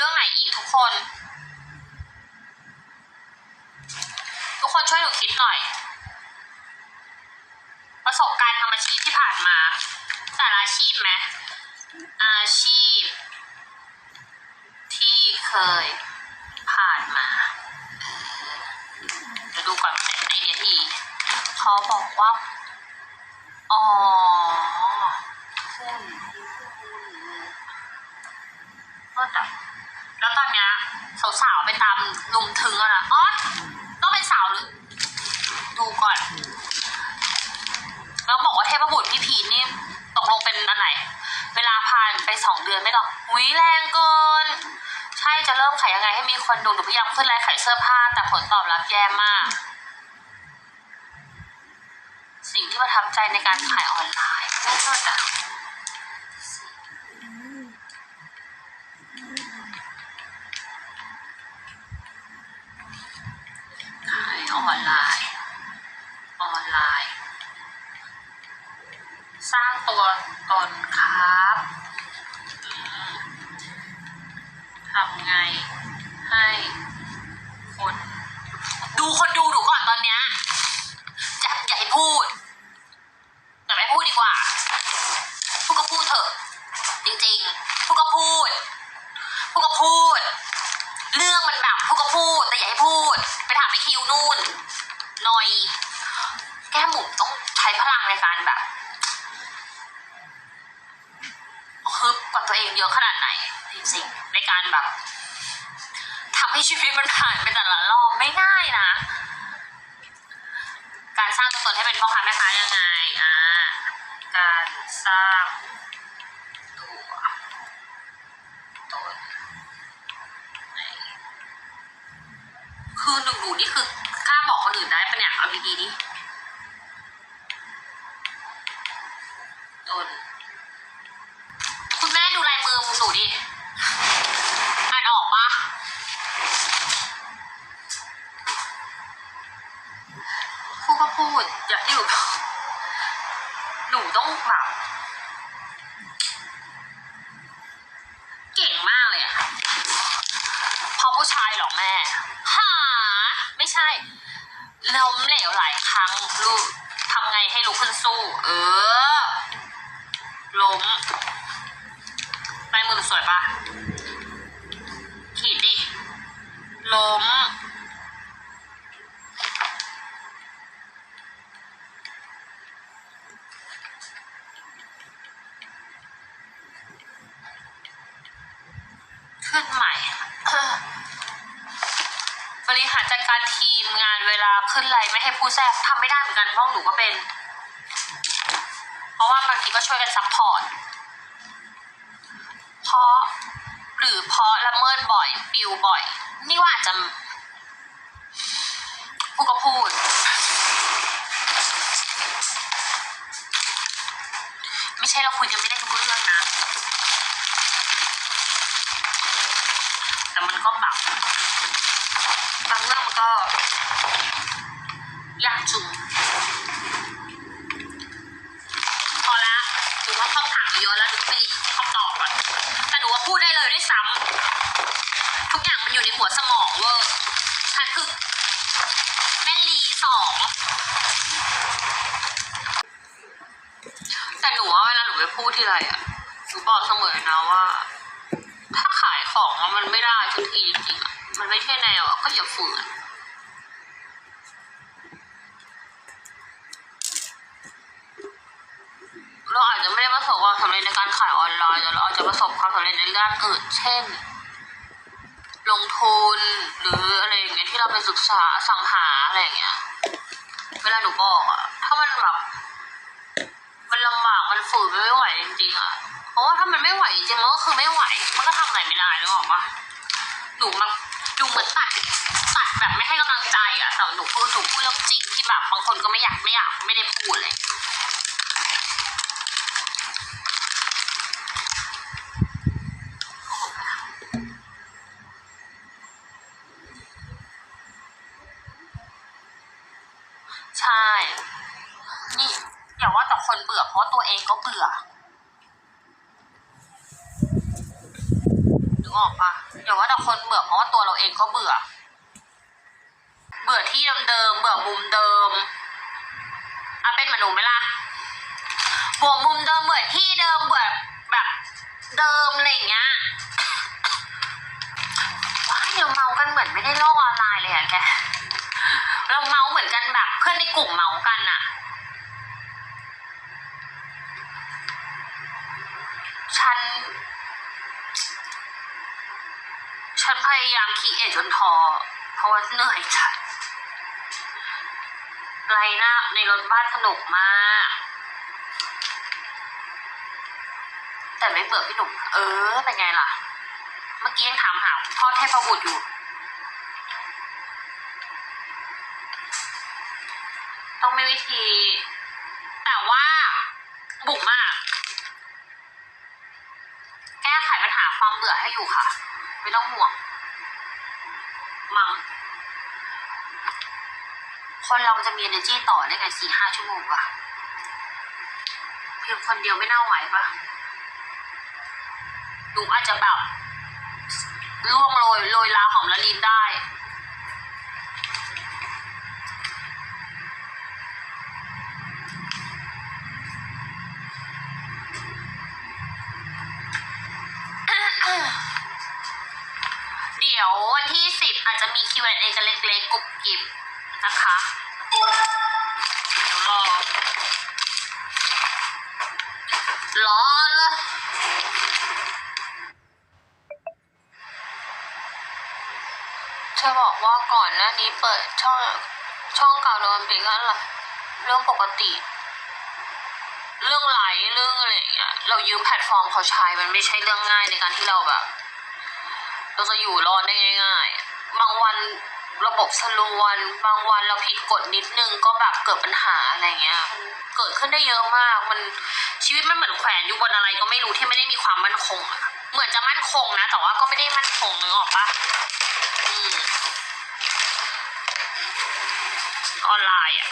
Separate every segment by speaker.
Speaker 1: รื่องไหนอีกทุกคน ทุกคนช่วยหนูคิดหน่อย ประสบการณ์ทำอาชีพที่ผ่านมา แต่ละอาชีพไหมอาชีพ ที่เคยผ่านมาเออเดี๋ยวดูก่อนเป็นไอเดียที่ดีเขาบอกว่า อ๋อหุ้นก็แต่ แล้วตอนเนี้ยสาวๆไปตามลุมถึงแล้วนะอ๋อต้องเป็นสาวหรือ ดูก่อน แล้วบอกว่าเทพบุตรพี่พีนี่ตกลงเป็นอันไหน เวลาผ่านไปสองเดือนไม่หรอกหุยแรงเกิน ใช่จะเริ่มขายยังไงให้มีคนดูหนูพยายามขึ้นไลน์ขายเสื้อผ้า แต่ผลตอบรับแย่มาก สิ่งที่ประทับใจในการขายออนไลน์ไม่นอ ออนไลน์ ออนไลน์ สร้างตัวตนครับทำไงให้คน ดูคนดูหนูก่อนตอนเนี้ยจะอย่าให้พูด ในการแบบทำให้ชีวิตมันผ่านไปแต่ละรอบไม่ง่ายนะ การสร้างตัวตนให้เป็นพ่อค้าแม่ค้ายังไงอ่าการสร้างตัวตนในคือหนูหนูนี่คือกล้าบอกคนอื่นได้ปะเนี่ยเอาดีๆดิตนคุณแม่ดูลายมือหนูดิ อ่านออกปะพูดก็พูด อย่าที่หนูบอกหนูต้องแบบเก่งมากเลยอะเพราะผู้ชายหรอแม่หาไม่ใช่ล้มเหลวหลายครั้งลูกทำไงให้ลุกขึ้นสู้ เออ ล้มลายมือสวยปะขีดดิ ล้มารจัดการทีมงานเวลาขึ้นไลน์ไม่ให้ผู้แทรกทำไม่ได้เหมือนกันพราะหนูก็เป็น เพราะว่าบางทีก็ช่วยกันซัพพอร์ตเพราะหรือเพราะละเมิดบ่อยปิวบ่อย นี่ว่าอาจจะพูดก็พูด ไม่ใช่เราคุยกันไม่ได้ทุกเรื่องนะ แต่ มันก็แบบบางเรื่องมันก็ ยากจุงพอละหนูว่าคำถามเยอะแล้วหนูไปคำตอบก่อนแต่หนูว่าพูดได้เลยด้วยซ้ำทุกอย่างมันอยู่ในหัวสมองเวอร์ฉันคือแม่ลีสองแต่หนูว่าเวลาหนูไปพูดที่ไรอะหนูบอกเสมอนะว่า ของอะมันไม่ได้สักทีจริงๆอะมันไม่ใช่แนวอะก็อย่าฝืนเราอาจจะไม่ได้ประสบความสำเร็จในการขายออนไลน์แต่เราอาจจะประสบความสำเร็จในเรื่องอื่น เช่น ลงทุนหรืออะไรอย่างเงี้ยที่เราไปศึกษาสังหาอะไรอย่างเงี้ยเวลาหนูบอกอะถ้ามันแบบมันลำบากมันฝืนมันไม่ไหวจริงๆอะ เพราะว่าถ้ามันไม่ไหวจริงๆมันก็คือไม่ไหว มันก็ทำอะไรไม่ได้นึกออกปะหนูมันดูเหมือนตัดตัดแบบไม่ให้กำลังใจอะแต่หนูพูดหนูพูดเรื่องจริงที่แบบบางคนก็ไม่อยากไม่อยากไม่ได้พูดเลยใช่ นี่อย่าว่าแต่คนเบื่อเพราะตัวเองก็เบื่อนึก ออกปะอย่าดี๋ยวว่าแต่คนเบื่อเพราะว่าตัวเราเองก็เบื่อ เบื่อที่เดิมๆเบื่อมุมเดิมอะเป็นเหมือนหนูไหมล่ะบื่อมุมเดิมเบื่อที่เดิมเบื่อแบบเดิมอะไรเงี้ยว้ายเราเมากันเหมือนไม่ได้โลกออนไลน์เลยอะแกเราเมาเหมือนกันแบบเพื่อนในกลุ่มเมากันอะฉัน ฉันพยายามคีเอจนท้อเพราะว่าเหนื่อยจัดไรหน้าในรถบ้านสนุกมาก แต่ไม่เบื่อพี่หนุ่ม เออ เป็นไงล่ะ เมื่อกี้ยังถามหาพ่อเทพบุตรอยู่ ต้องมีวิธี แต่ว่าบุ๋มอะแก้ไขปัญหาความเบื่ อยู่ค่ะ ไม่ต้องห่วง มัง คนเรามันจะมี energy ต่อได้ไงสี่ห้าชั่วโมงวะเพียงคนเดียวไม่น่าไหวปะหนูอาจจะแบบล่วงโรยโรยลาหอมละลินได้ ดี๋ยววันที่สิบอาจจะมี Q&A กันเล็กๆกรุบกริบนะคะเดี๋ยวรอรอเลยเธอบอกว่าก่อนหน้านี้เปิดช่องช่องเก่าโดนปิดกันเหรอเรื่องปกติ เรื่องไหลเรื่องอะไรอย่างเงี้ยเรายืมแพลตฟอร์มเขาใช้มันไม่ใช่เรื่องง่ายในการที่เราแบบ เราจะอยู่รอดได้ง่าย ๆ บางวันระบบสลวน บางวันเราผิดกฎนิดนึงก็แบบเกิดปัญหาอะไรเงี้ย เกิดขึ้นได้เยอะมาก มันชีวิตมันเหมือนแขวนอยู่บนอะไรก็ไม่รู้ที่ไม่ได้มีความมั่นคงอะเหมือนจะมั่นคงนะ แต่ว่าก็ไม่ได้มั่นคงนึกออกปะอืมออนไลน์อะ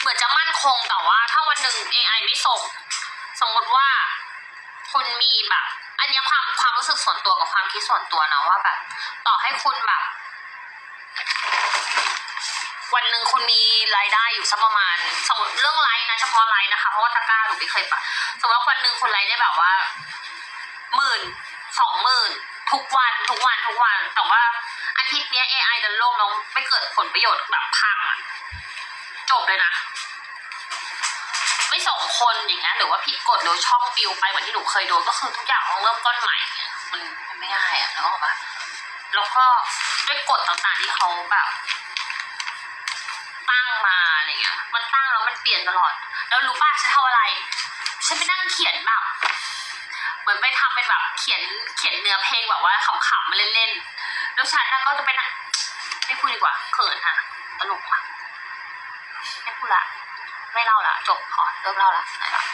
Speaker 1: เหมือนจะมั่นคงแต่ว่าถ้าวันหนึ่ง AI ไม่ส่ง สมมติว่าคุณมีแบบ อันนี้ความความรู้สึกส่วนตัวกับความคิดส่วนตัวนะว่าแบบ ต่อให้คุณแบบ วันหนึ่งคุณมีรายได้อยู่สักประมาณ สมมติเรื่องไลฟ์นะเฉพาะไลฟ์นะคะ เพราะว่าตะกร้าหนูไม่เคยปะสมมติว่าวันหนึ่งคุณไลฟ์ได้แบบว่าหมื่นสองหมื่นทุกวันทุกวันทุกวัน แต่ว่าอาทิตย์เนี้ย AI ดันล่มแล้วไม่เกิดผลประโยชน์แบบพังอะจบเลยนะ ไม่ส่งคนอย่างเงี้ยหรือว่าผิดกฎหรือช่องปิวไปเหมือนที่หนูเคยโดนก็คือทุกอย่างต้องเริ่มต้นใหม่เนี่ยมันมันไม่ง่ายอะนึกออกปะแล้วก็ด้วยกฎต่างๆที่เขาแบบตั้งมาอะไรเงี้ย มันตั้งแล้วมันเปลี่ยนตลอด แล้วรู้ป่ะฉันทำอะไร ฉันไปนั่งเขียนแบบเหมือนไปทำเป็นแบบเขียนเขียนเนื้อเพลงแบบว่าขำๆมาเล่นๆ แล้วฉันก็จะไปนั่งไม่พูดดีกว่าเขินอะตลกอะไม่พูดละ ไม่เล่าละจบพอเริ่มเล่าละไหนละ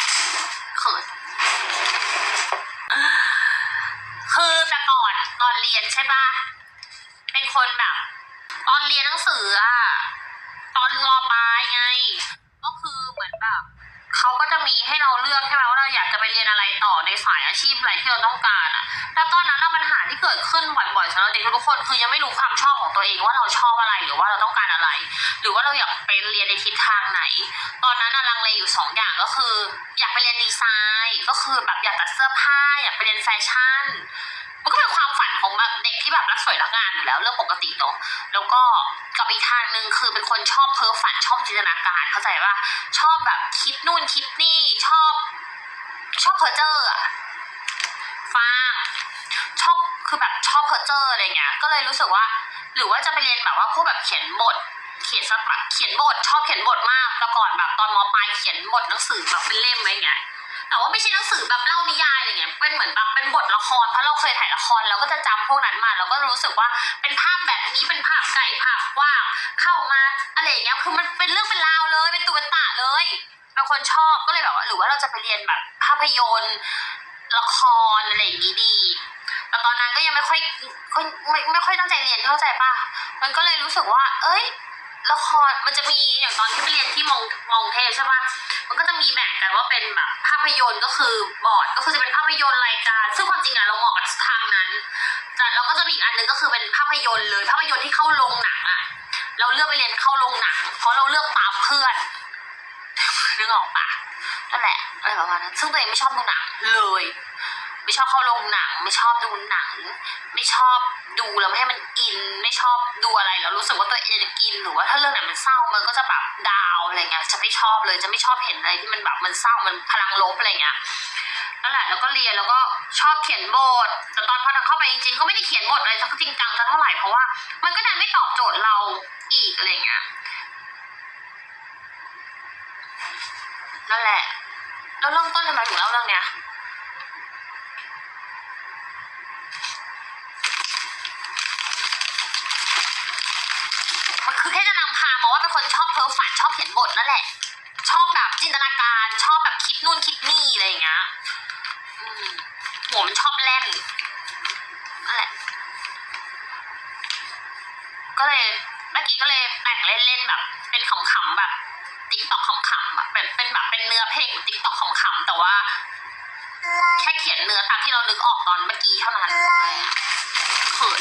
Speaker 1: เขินคือแต่ก่อนตอนเรียนใช่ปะเป็นคนแบบ ตอนเรียนหนังสืออะตอนมปลายไง ก็คือเหมือนแบบเขาก็จะมีให้เราเลือกใช่ไหมว่าเราอยากจะไปเรียนอะไรต่อในสายอาชีพอะไรที่เราต้องการอะแต่ตอนนั้นปัญหาที่เกิดขึ้นบ่อยๆสำหรับเด็กทุกคนคือยังไม่รู้ความชอบของตัวเองว่าเราชอบอะไรหรือว่าเราต้องการอะไร หรือว่าเราอยากไปเรียนในทิศทางไหน ตอนนั้นลังเลอยู่สองอย่างก็คือ อยากไปเรียนดีไซน์ ก็คือแบบอยากตัดเสื้อผ้า อยากไปเรียนแฟชั่น มันก็เป็นความฝันของแบบเด็กที่แบบรักสวยรักงามอยู่แล้วเรื่องปกติเนาะแล้วก็กับอีกทางหนึ่งคือเป็นคนชอบเพ้อฝันชอบจินตนาการเข้าใจว่าชอบแบบคิดนู่นคิดนี่ชอบชอบเพอเจอร์อฟ้างชอบคือแบบชอบเพอเจอร์อะไรเงี้ย ก็เลยรู้สึกว่า หรือว่าจะไปเรียนแบบว่าพวกแบบเขียนบท เขียนสักแบบเขียนบทชอบเขียนบทมากแต่ก่อนแบบตอนมปลายเขียนบทหนังสือแบบเป็นเล่มไว้เงี้ยแต่ว่าไม่ใช่หนังสือแบบเล่านิยายอะไรเงี้ย เป็นเหมือนแบบเป็นบทละครเพราะเราเคยถ่ายละครเราก็จะจำพวกนั้นมาเราก็รู้สึกว่าเป็นภาพแบบนี้เป็นภาพไก่ภาพกว้างเข้ามาอะไรเงี้ยคือมันเป็นเรื่องเป็นราวเลยเป็นตัวเป็นตะเลยเป็นคนชอบก็เลยแบบว่าหรือว่าเราจะไปเรียนแบบภาพยนตร์ละครอะไรอย่างงี้ดีแต่ตอนนั้นก็ยังไม่ค่อยไม่ไม่ค่อยตั้งใจเรียนเข้าใจป่ะมันก็เลยรู้สึกว่า เอ้ย ละครมันจะมีอย่างตอนที่ไปเรียนที่มองมองเทพใช่ปะมันก็จะมีแบ่งกันว่าเป็นแบบภาพยนตร์ก็คือบอร์ดก็คือจะเป็นภาพยนตร์รายการ ซึ่งความจริงอะเราเหมาะกับทางนั้น แต่เราก็จะมีอีกอันหนึ่งก็คือเป็นภาพยนตร์เลย ภาพยนตร์ที่เข้าโรงหนังอะเราเลือกไปเรียนเข้าโรงหนัง เพราะเราเลือกตามเพื่อนนึกออกปะนั่นแหละอะไรประมาณนั้นซึ่งตัวเองไม่ชอบดูหนังเลย ไม่ชอบเข้าโรงหนัง ไม่ชอบดูหนัง ไม่ชอบดูแล้วไม่ให้มันอิน ไม่ชอบดูอะไรแล้วรู้สึกว่าตัวเองอิน หรือว่าถ้าเรื่องไหนมันเศร้ามันก็จะแบบดาวอะไรเงี้ยจะไม่ชอบเลยจะไม่ชอบเห็นอะไรที่มันแบบมันเศร้ามันพลังลบอะไรเงี้ยนั่นแหละแล้วก็เรียนแล้วก็ชอบเขียนบทแต่ตอนพอเข้าไปจริงๆก็ไม่ได้เขียนบทอะไรสักจริงจังสักเท่าไหร่เพราะว่ามันก็ดันไม่ตอบโจทย์เราอีกอะไรเงี้ยนั่นแหละแล้วเริ่มต้นทำไมถึงเล่าเรื่องเนี้ย ชอบเขียนบทนั่นแหละ ชอบแบบจินตนาการชอบแบบคิดนู่นคิดนี่อะไรอย่างเงี้ยอืมหัวมันชอบเล่นนั่นแหละ ก็เลยเมื่อกี้ก็เลยแต่งเล่นๆแบบ เป็นขำๆแบบติ๊กตอกขำๆแบบเป็นเป็นแบบเป็นเนื้อเพลงติ๊กตอกขำๆแต่ว่า แค่เขียนเนื้อตามที่เรานึกออกตอนเมื่อกี้เท่านั้นเขิน